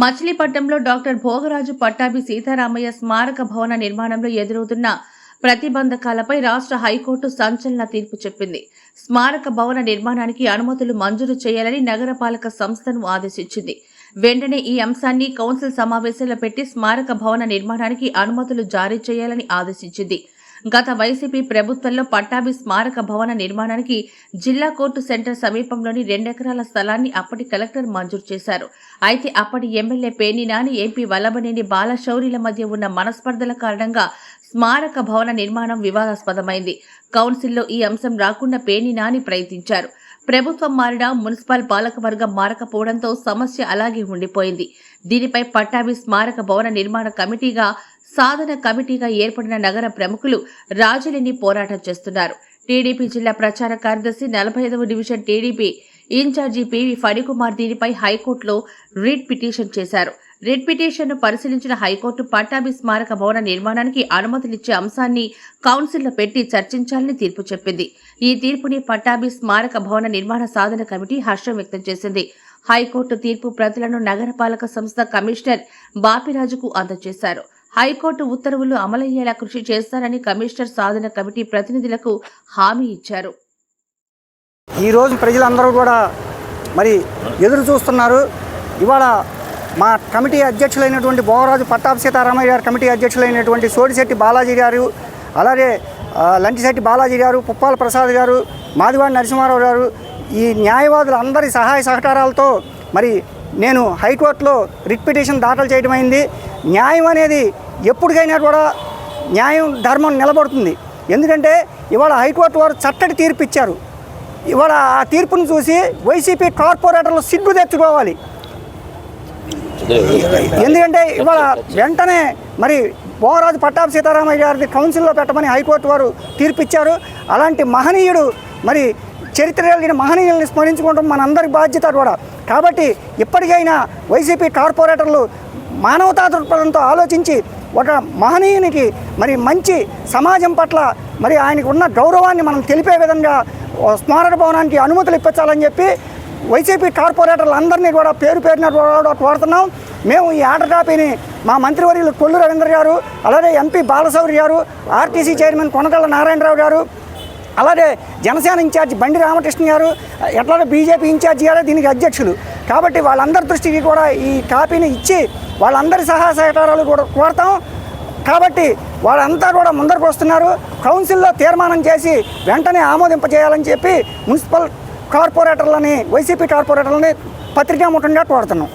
మచిలీపట్నంలో డాక్టర్ భోగరాజు పట్టాభి సీతారామయ్య స్మారక భవన నిర్మాణంలో ఎదురవుతున్న ప్రతిబంధకాలపై రాష్ట్ర హైకోర్టు సంచలన తీర్పు చెప్పింది. స్మారక భవన నిర్మాణానికి అనుమతులు మంజూరు చేయాలని నగరపాలక సంస్థను ఆదేశించింది. వెంటనే ఈ అంశాన్ని కౌన్సిల్ సమావేశంలో పెట్టి స్మారక భవన నిర్మాణానికి అనుమతులు జారీ చేయాలని ఆదేశించింది. గత వైసీపీ ప్రభుత్వంలో పట్టాభి స్మారక భవన నిర్మాణానికి జిల్లా కోర్టు సెంటర్ సమీపంలోని రెండెకరాల స్థలాన్ని అప్పటి కలెక్టర్ మంజూరు చేశారు. అయితే అప్పటి ఎమ్మెల్యే పేనినాని ఎంపీ వల్లభనేని బాలశౌరిల మధ్య ఉన్న మనస్పర్ధల కారణంగా స్మారక భవన నిర్మాణం వివాదాస్పదమైంది. కౌన్సిల్లో ఈ అంశం రాకుండా పేనినాని ప్రయత్నించారు. ప్రభుత్వం మారినా మున్సిపల్ పాలకవర్గం మారకపోవడంతో సమస్య అలాగే ఉండిపోయింది. దీనిపై పట్టాభి స్మారక భవన నిర్మాణ కమిటీగా సాధన కమిటీగా ఏర్పడిన నగర ప్రముఖులు రాజులేని పోరాటం చేస్తున్నారు. టీడీపీ జిల్లా ప్రచార కార్యదర్శి నలభై ఐదవ division TDP in charge PV Phanikumar దీనిపై హైకోర్టులో రిట్ పిటిషన్ చేశారు. రిట్ పిటిషన్ను పరిశీలించిన హైకోర్టు పట్టాభి స్మారక భవన నిర్మాణానికి అనుమతులిచ్చే అంశాన్ని కౌన్సిల్లో పెట్టి చర్చించాలని తీర్పు చెప్పింది. ఈ తీర్పుని పట్టాభి స్మారక భవన నిర్మాణ సాధన కమిటీ హర్షం వ్యక్తం చేసింది. హైకోర్టు తీర్పు ప్రతులను నగరపాలక సంస్థ కమిషనర్ బాపిరాజుకు అందజేశారు. హైకోర్టు ఉత్తర్వులు అమలయ్యేలా కృషి చేస్తారని కమిషనర్ సాధన కమిటీ ప్రతినిధులకు హామీ ఇచ్చారు. ఈరోజు ప్రజలందరూ కూడా మరి ఎదురు చూస్తున్నారు. ఇవాళ మా కమిటీ అధ్యక్షులైనటువంటి బోవరాజు పట్టాభి సీతారామయ్య గారు కమిటీ అధ్యక్షులైనటువంటి సోడిశెట్టి బాలాజీ గారు అలాగే లంటిశెట్టి బాలాజీ గారు పుప్పాల ప్రసాద్ గారు మాదివాడి నరసింహారావు గారు ఈ న్యాయవాదుల అందరి సహాయ సహకారాలతో మరి నేను హైకోర్టులో రిట్ పిటిషన్ దాఖలు చేయడం అయింది న్యాయం అనేది ఎప్పటికైనా కూడా న్యాయం ధర్మం నిలబడుతుంది. ఎందుకంటే ఇవాళ హైకోర్టు వారు చట్టటి తీర్పు ఇచ్చారు. ఇవాళ ఆ తీర్పును చూసి వైసీపీ కార్పొరేటర్లు సిగ్గు తెచ్చుకోవాలి. ఎందుకంటే ఇవాళ వెంటనే మరి బోరాజు పట్టాభి సీతారామయ్య గారిని కౌన్సిల్లో పెట్టమని హైకోర్టు వారు తీర్పిచ్చారు. అలాంటి మహనీయుడు మరి చరిత్ర కలిగిన మహనీయుల్ని స్మరించుకోవడం మనందరి బాధ్యత కూడా. కాబట్టి ఇప్పటికైనా వైసీపీ కార్పొరేటర్లు మానవతా దృక్పథంతో ఆలోచించి ఒక మహనీయునికి మరి మంచి సమాజం పట్ల మరి ఆయనకు ఉన్న గౌరవాన్ని మనం తెలిపే విధంగా స్మారక భవనానికి అనుమతులు ఇప్పించాలని చెప్పి వైసీపీ కార్పొరేటర్లు అందరినీ కూడా పేరు పేరున కూడా కోరుతున్నాం. మేము ఈ ఆర్డర్ కాపీని మా మంత్రివర్యులు కొల్లు రవీంద్ర గారు అలాగే ఎంపీ బాలశౌరి గారు ఆర్టీసీ చైర్మన్ కొనకళ్ళ నారాయణరావు గారు అలాగే జనసేన ఇన్ఛార్జ్ బండి రామకృష్ణ గారు ఎట్లా బీజేపీ ఇన్ఛార్జ్ గారే దీనికి అధ్యక్షులు. కాబట్టి వాళ్ళందరి దృష్టికి కూడా ఈ కాపీని ఇచ్చి వాళ్ళందరి సహాయ సహకారాలు కూడా కోరుతాం. కాబట్టి వాళ్ళంతా కూడా ముందరకు వస్తున్నారు. కౌన్సిల్లో తీర్మానం చేసి వెంటనే ఆమోదింపజేయాలని చెప్పి మున్సిపల్ కార్పొరేటర్లని వైసీపీ కార్పొరేటర్లని పత్రికా ముఖంగా కోరుతున్నాం.